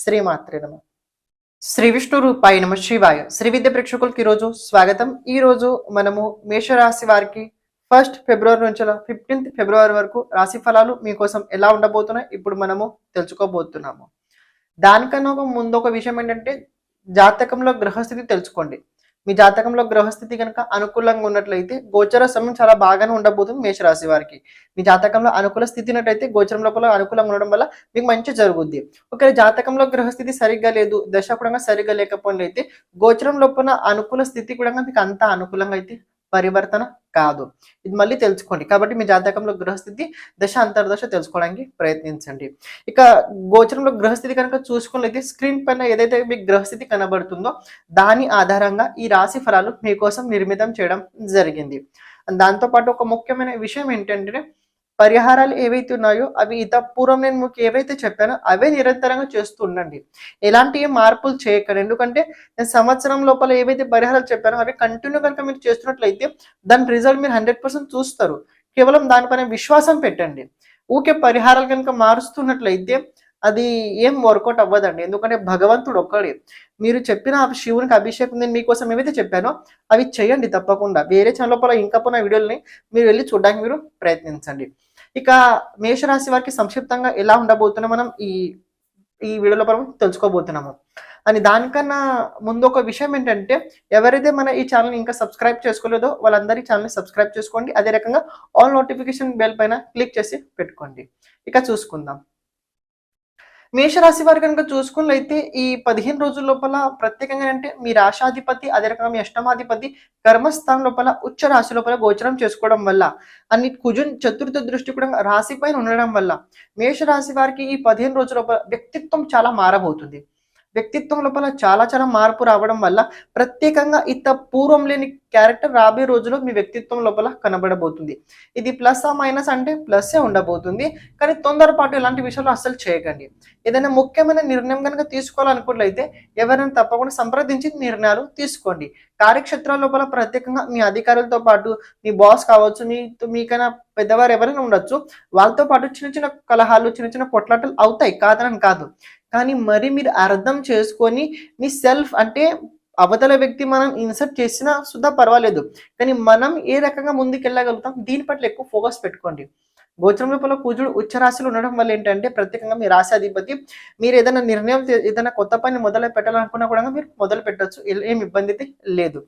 శ్రీమాత్రే నమ. శ్రీ విష్ణు రూపాయి నమ శివాయ. శ్రీ విద్య ప్రేక్షకులకి ఈరోజు స్వాగతం. ఈ రోజు మనము మేషరాశి వారికి ఫస్ట్ ఫిబ్రవరి నుంచి ఫిఫ్టీన్త్ ఫిబ్రవరి వరకు రాశి ఫలాలు మీకోసం ఎలా ఉండబోతున్నాయి ఇప్పుడు మనము తెలుసుకోబోతున్నాము. దానికన్నా ఒక ముందు ఒక విషయం ఏంటంటే జాతకంలో గ్రహస్థితి తెలుసుకోండి. మీ జాతకంలో గ్రహస్థితి కనుక అనుకూలంగా ఉన్నట్లయితే గోచర సమయం చాలా బాగానే ఉండబోతుంది మేషరాశి వారికి. మీ జాతకంలో అనుకూల స్థితి ఉన్నట్లయితే గోచరం లోపల అనుకూలంగా ఉండడం వల్ల మీకు మంచి జరుగుద్ది. ఒకవేళ జాతకంలో గ్రహస్థితి సరిగ్గా లేదు దశ కూడా సరిగ్గా లేకపోయినట్లయితే గోచరం లోపల అనుకూల స్థితి కూడా మీకు అంత అనుకూలంగా అయితే పరివర్తన కాదు. ఇది మళ్ళీ తెలుసుకోండి. కాబట్టి మీ జాతకంలో గ్రహస్థితి దశ అంతర్దశ తెలుసుకోవడానికి ప్రయత్నించండి. ఇక గోచరంలో గ్రహస్థితి కనుక చూసుకున్నట్లయితే స్క్రీన్ పైన ఏదైతే మీకు గ్రహస్థితి కనబడుతుందో దాని ఆధారంగా ఈ రాశి ఫలాలు మీకోసం నిర్మితం చేయడం జరిగింది. దాంతోపాటు ఒక ముఖ్యమైన విషయం ఏంటంటే పరిహారాలు ఏవైతే ఉన్నాయో అవి ఇత పూర్వం నేను మీకు ఏవైతే చెప్పానో అవే నిరంతరంగా చేస్తూ ఉండండి ఎలాంటి మార్పులు చేయకండి. ఎందుకంటే నేను సంవత్సరం లోపల ఏవైతే పరిహారాలు చెప్పానో అవి కంటిన్యూ కనుక మీరు చేస్తున్నట్లయితే దాని రిజల్ట్ మీరు హండ్రెడ్ పర్సెంట్ చూస్తారు. కేవలం దానిపైన విశ్వాసం పెట్టండి. ఊకే పరిహారాలు కనుక మారుస్తున్నట్లయితే అది ఏం వర్కౌట్ అవ్వదండి. ఎందుకంటే భగవంతుడు ఒక్కడే. మీరు చెప్పిన ఆ శివునికి అభిషేకం నేను మీకోసం ఏవైతే చెప్పానో అవి చేయండి తప్పకుండా. వేరే ఛానల్ లోపల ఇంకా పోయిన వీడియోలని మీరు వెళ్ళి చూడడానికి మీరు ప్రయత్నించండి. ఇక మేషరాశి వారికి సంక్షిప్తంగా ఎలా ఉండబోతున్నా మనం ఈ ఈ వీడియోలో మనం తెలుసుకోబోతున్నాము. అని దానికన్నా ముందు ఒక విషయం ఏంటంటే ఎవరైతే మన ఈ ఛానల్ ఇంకా సబ్స్క్రైబ్ చేసుకోలేదో వాళ్ళందరి ఛానల్ని సబ్స్క్రైబ్ చేసుకోండి. అదే రకంగా ఆల్ నోటిఫికేషన్ బెల్ పైన క్లిక్ చేసి పెట్టుకోండి. ఇక చూసుకుందాం. మేషరాశి వారి కనుక చూసుకున్నట్లయితే ఈ పదిహేను రోజుల లోపల ప్రత్యేకంగా అంటే మీ రాశాధిపతి అదే రకంగా మీ అష్టమాధిపతి కర్మస్థానం లోపల ఉచ్చ రాశి లోపల గోచరం చేసుకోవడం వల్ల అన్ని కుజున్ చతుర్థ దృష్టి కూడా రాశి పైన ఉండడం వల్ల మేషరాశి వారికి ఈ పదిహేను రోజుల లోపల వ్యక్తిత్వం చాలా మారబోతుంది. వ్యక్తిత్వం లోపల చాలా చాలా మార్పు రావడం వల్ల ప్రత్యేకంగా ఇత పూర్వం లేని క్యారెక్టర్ రాబోయే రోజులో మీ వ్యక్తిత్వం లోపల కనబడబోతుంది. ఇది ప్లస్ ఆ మైనస్ అంటే ప్లస్సే ఉండబోతుంది. కానీ తొందరపాటు ఇలాంటి విషయాలు అస్సలు చేయకండి. ఏదైనా ముఖ్యమైన నిర్ణయం కనుక తీసుకోవాలనుకున్నట్లయితే ఎవరైనా తప్పకుండా సంప్రదించి నిర్ణయాలు తీసుకోండి. కార్యక్షేత్రాల లోపల ప్రత్యేకంగా మీ అధికారులతో పాటు మీ బాస్ కావచ్చు మీ మీకైనా పెద్దవారు ఎవరైనా ఉండొచ్చు. వాళ్ళతో పాటు చిన్న చిన్న కలహాలు చిన్న చిన్న కొట్లాటలు అవుతాయి. కాదని కాదు. కానీ మరి మీరు అర్థం చేసుకొని మీ సెల్ఫ్ అంటే అవతల వ్యక్తి మనం ఇన్సర్ట్ చేసినా సుద్ధా పర్వాలేదు. కానీ మనం ఏ రకంగా ముందుకెళ్ళగలుగుతాం? దీని పట్ల ఎక్కువ ఫోకస్ పెట్టుకోండి. గోచరం లోపల కుజుడు ఉచ్చరాశిలో ఉండడం వల్ల ఏంటంటే ప్రత్యేకంగా మీ రాశి అధిపతి మీరు ఏదైనా నిర్ణయం ఏదైనా కొత్త పని మొదలు పెట్టాలనుకున్నా కూడా మీరు మొదలు పెట్టచ్చు. ఏం ఇబ్బంది అయితే లేదు.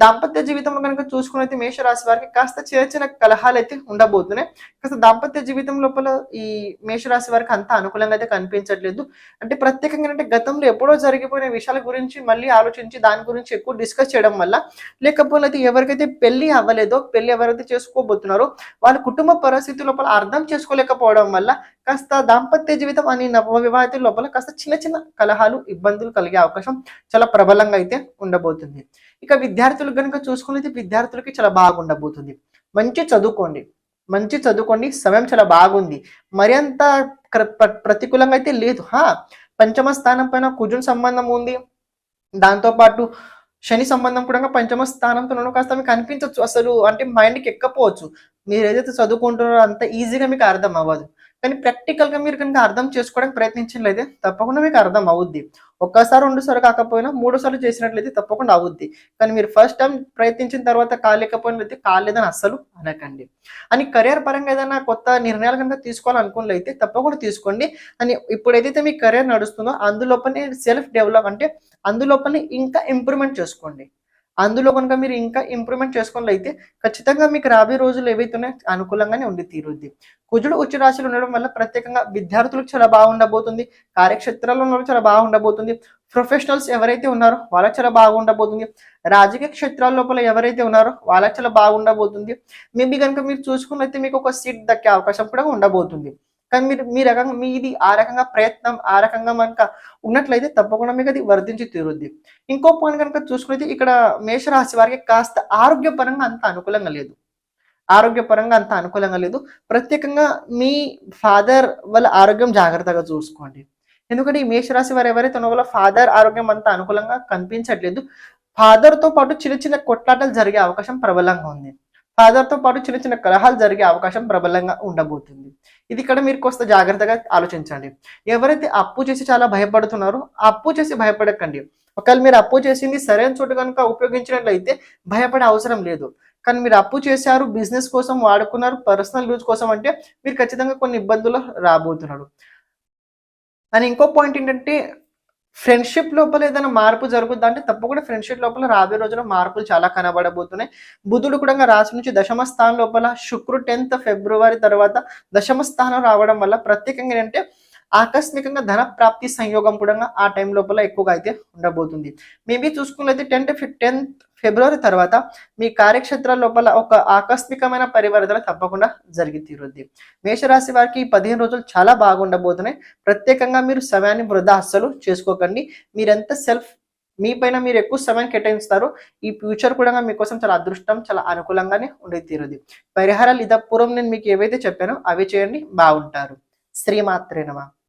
దాంపత్య జీవితంలో కనుక చూసుకున్నైతే మేషరాశి వారికి కాస్త చిన్న చిన్న కలహాలు అయితే ఉండబోతున్నాయి. కాస్త దాంపత్య జీవితం లోపల ఈ మేషరాశి వారికి అంత అనుకూలంగా అయితే కనిపించట్లేదు. అంటే ప్రత్యేకంగా అంటే గతంలో ఎప్పుడో జరిగిపోయిన విషయాల గురించి మళ్ళీ ఆలోచించి దాని గురించి ఎక్కువ డిస్కస్ చేయడం వల్ల లేకపోతే ఎవరికైతే పెళ్ళి అవ్వలేదో పెళ్ళి ఎవరైతే చేసుకోబోతున్నారో వాళ్ళ కుటుంబ పరిస్థితి లోపల అర్థం చేసుకోలేకపోవడం వల్ల కాస్త దాంపత్య జీవితం అని నవ లోపల కాస్త చిన్న చిన్న కలహాలు ఇబ్బందులు కలిగే అవకాశం చాలా ప్రబలంగా అయితే ఉండబోతుంది. ఇక విద్యార్థులు కనుక చూసుకునేది విద్యార్థులకి చాలా బాగుండబోతుంది. మంచి చదువుకోండి. మంచి చదువుకోండి. సమయం చాలా బాగుంది. మరి అంత ప్రతికూలంగా అయితే లేదు. హా పంచమ స్థానం పైన కుజుని సంబంధం ఉంది. దాంతో పాటు శని సంబంధం కూడా పంచమ స్థానంతో కాస్త మీకు అనిపించవచ్చు అసలు అంటే మైండ్కి ఎక్కపోవచ్చు. మీరు ఏదైతే చదువుకుంటున్నారో అంత ఈజీగా మీకు అర్థం అవ్వదు. కానీ ప్రాక్టికల్గా మీరు కనుక అర్థం చేసుకోవడానికి ప్రయత్నించినట్లయితే తప్పకుండా మీకు అర్థం అవుద్ది. ఒక్కసారి రెండు సార్లు కాకపోయినా మూడు సార్లు చేసినట్లయితే తప్పకుండా అవుద్ది. కానీ మీరు ఫస్ట్ టైం ప్రయత్నించిన తర్వాత కాలేకపోయినట్లయితే కాలేదని అస్సలు అనకండి. అని కెరియర్ పరంగా ఏదైనా కొత్త నిర్ణయాలు కనుక తీసుకోవాలనుకున్నట్లయితే తప్పకుండా తీసుకోండి. అని ఇప్పుడు ఏదైతే మీ కెరియర్ నడుస్తుందో అందులోపనే సెల్ఫ్ డెవలప్ అంటే అందులోపనే ఇంకా ఇంప్రూవ్మెంట్ చేసుకోండి. అందులో కనుక మీరు ఇంకా ఇంప్రూవ్మెంట్ చేసుకున్నట్లయితే ఖచ్చితంగా మీకు రాబోయే రోజులు ఏవైతే అనుకూలంగానే ఉండి తీరుద్ది. కుజుడు ఉచ్చ రాశిలో ఉండడం వల్ల ప్రత్యేకంగా విద్యార్థులకు చాలా బాగుండబోతుంది కార్యక్షేత్రాల్లో ఉన్న చాలా బాగుండబోతుంది ప్రొఫెషనల్స్ ఎవరైతే ఉన్నారో వాళ్ళకి చాలా బాగుండబోతుంది రాజకీయ క్షేత్రాల లోపల ఎవరైతే ఉన్నారో వాళ్ళకి చాలా బాగుండబోతుంది మేబీ కనుక మీరు చూసుకున్నైతే మీకు ఒక సీట్ దక్కే అవకాశం కూడా ఉండబోతుంది. కానీ మీరు మీ రకంగా మీది ఆ రకంగా ప్రయత్నం ఆ రకంగా కనుక ఉన్నట్లయితే తప్పకుండా మీకు అది వర్ధించి తీరుద్ది. ఇంకో పాయింట్ కనుక చూసుకుంటే ఇక్కడ మేషరాశి వారికి కాస్త ఆరోగ్యపరంగా అంత అనుకూలంగా లేదు. ఆరోగ్యపరంగా అంత అనుకూలంగా లేదు. ప్రత్యేకంగా మీ ఫాదర్ వాళ్ళ ఆరోగ్యం జాగ్రత్తగా చూసుకోండి. ఎందుకంటే ఈ మేషరాశి వారు ఎవరైతే వాళ్ళ ఫాదర్ ఆరోగ్యం అంత అనుకూలంగా కనిపించట్లేదు. ఫాదర్తో పాటు చిన్న చిన్న కొట్లాటలు జరిగే అవకాశం ప్రబలంగా ఉంది. ఫాదర్తో పాటు చిన్న చిన్న కలహాలు జరిగే అవకాశం ప్రబలంగా ఉండబోతుంది. ఇది ఇక్కడ మీరు కొంత జాగ్రత్తగా ఆలోచించండి. ఎవరైతే అప్పు చేసి చాలా భయపడుతున్నారో అప్పు చేసి భయపడకండి. ఒకవేళ మీరు అప్పు చేసింది సరైన చోటు కనుక ఉపయోగించినట్లయితే భయపడే అవసరం లేదు. కానీ మీరు అప్పు చేశారు బిజినెస్ కోసం వాడుకున్నారు పర్సనల్ యూజ్ కోసం అంటే మీరు ఖచ్చితంగా కొన్ని ఇబ్బందులు రాబోతున్నారు. అండ్ ఇంకో పాయింట్ ఏంటంటే ఫ్రెండ్షిప్ లోపల ఏదైనా మార్పు జరుగుద్దా అంటే తప్పకుండా ఫ్రెండ్షిప్ లోపల రాబోయే రోజుల్లో మార్పులు చాలా కనబడబోతున్నాయి. బుధుడు కూడా రాశి నుంచి దశమ స్థానం లోపల శుక్రుడు టెన్త్ ఫిబ్రవరి తర్వాత దశమ స్థానం రావడం వల్ల ప్రత్యేకంగా ఏంటంటే ఆకస్మికంగా ధన ప్రాప్తి సంయోగం కూడా ఆ టైం లోపల ఎక్కువగా అయితే ఉండబోతుంది. మేబీ చూసుకున్నది టెన్త్ టెన్త్ ఫిబ్రవరి తర్వాత మీ కార్యక్షేత్రాల లోపల ఒక ఆకస్మికమైన పరివర్తన తప్పకుండా జరిగి తీరుద్ది. మేషరాశి వారికి ఈ పదిహేను రోజులు చాలా బాగుండబోతున్నాయి ప్రత్యేకంగా మీరు సమయాన్ని వృధా అస్సలు చేసుకోకండి. మీరెంత సెల్ఫ్ మీ పైన మీరు ఎక్కువ సమయం కేటాయిస్తారు ఈ ఫ్యూచర్ కూడా మీకోసం చాలా అదృష్టం చాలా అనుకూలంగానే ఉండి తీరుది పరిహారాలు ఇదా పూర్వం నేను మీకు ఏవైతే చెప్పానో అవి చేయండి. బాగుంటారు. శ్రీమాత్రేనమా